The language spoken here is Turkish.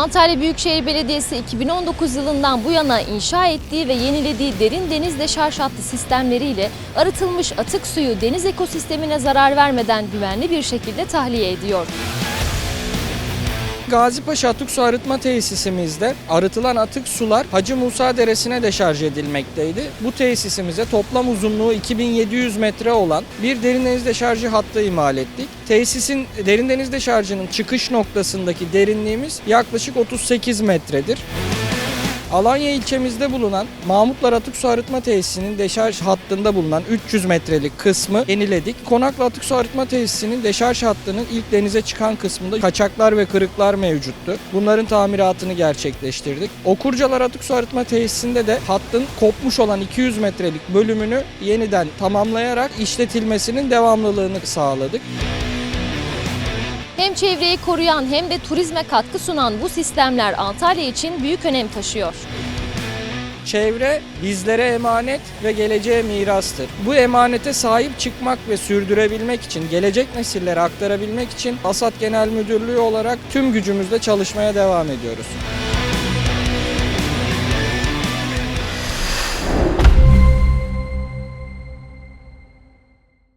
Antalya Büyükşehir Belediyesi 2019 yılından bu yana inşa ettiği ve yenilediği derin deniz deşarj hattı sistemleriyle arıtılmış atık suyu deniz ekosistemine zarar vermeden güvenli bir şekilde tahliye ediyor. Gazipaşa Atık Su Arıtma Tesisimizde arıtılan atık sular Hacı Musa Deresi'ne deşarj edilmekteydi. Bu tesisimize toplam uzunluğu 2700 metre olan bir derin deniz deşarjı hattı imal ettik. Tesisin derin deniz deşarjının çıkış noktasındaki derinliğimiz yaklaşık 38 metredir. Alanya ilçemizde bulunan Mahmutlar Atık Su Arıtma Tesisi'nin deşarj hattında bulunan 300 metrelik kısmı yeniledik. Konaklı Atık Su Arıtma Tesisi'nin deşarj hattının ilk denize çıkan kısmında kaçaklar ve kırıklar mevcuttu. Bunların tamiratını gerçekleştirdik. Okurcalar Atık Su Arıtma Tesisi'nde de hattın kopmuş olan 200 metrelik bölümünü yeniden tamamlayarak işletilmesinin devamlılığını sağladık. Hem çevreyi koruyan hem de turizme katkı sunan bu sistemler Antalya için büyük önem taşıyor. Çevre bizlere emanet ve geleceğe mirastır. Bu emanete sahip çıkmak ve sürdürebilmek için, gelecek nesillere aktarabilmek için Asat Genel Müdürlüğü olarak tüm gücümüzle çalışmaya devam ediyoruz.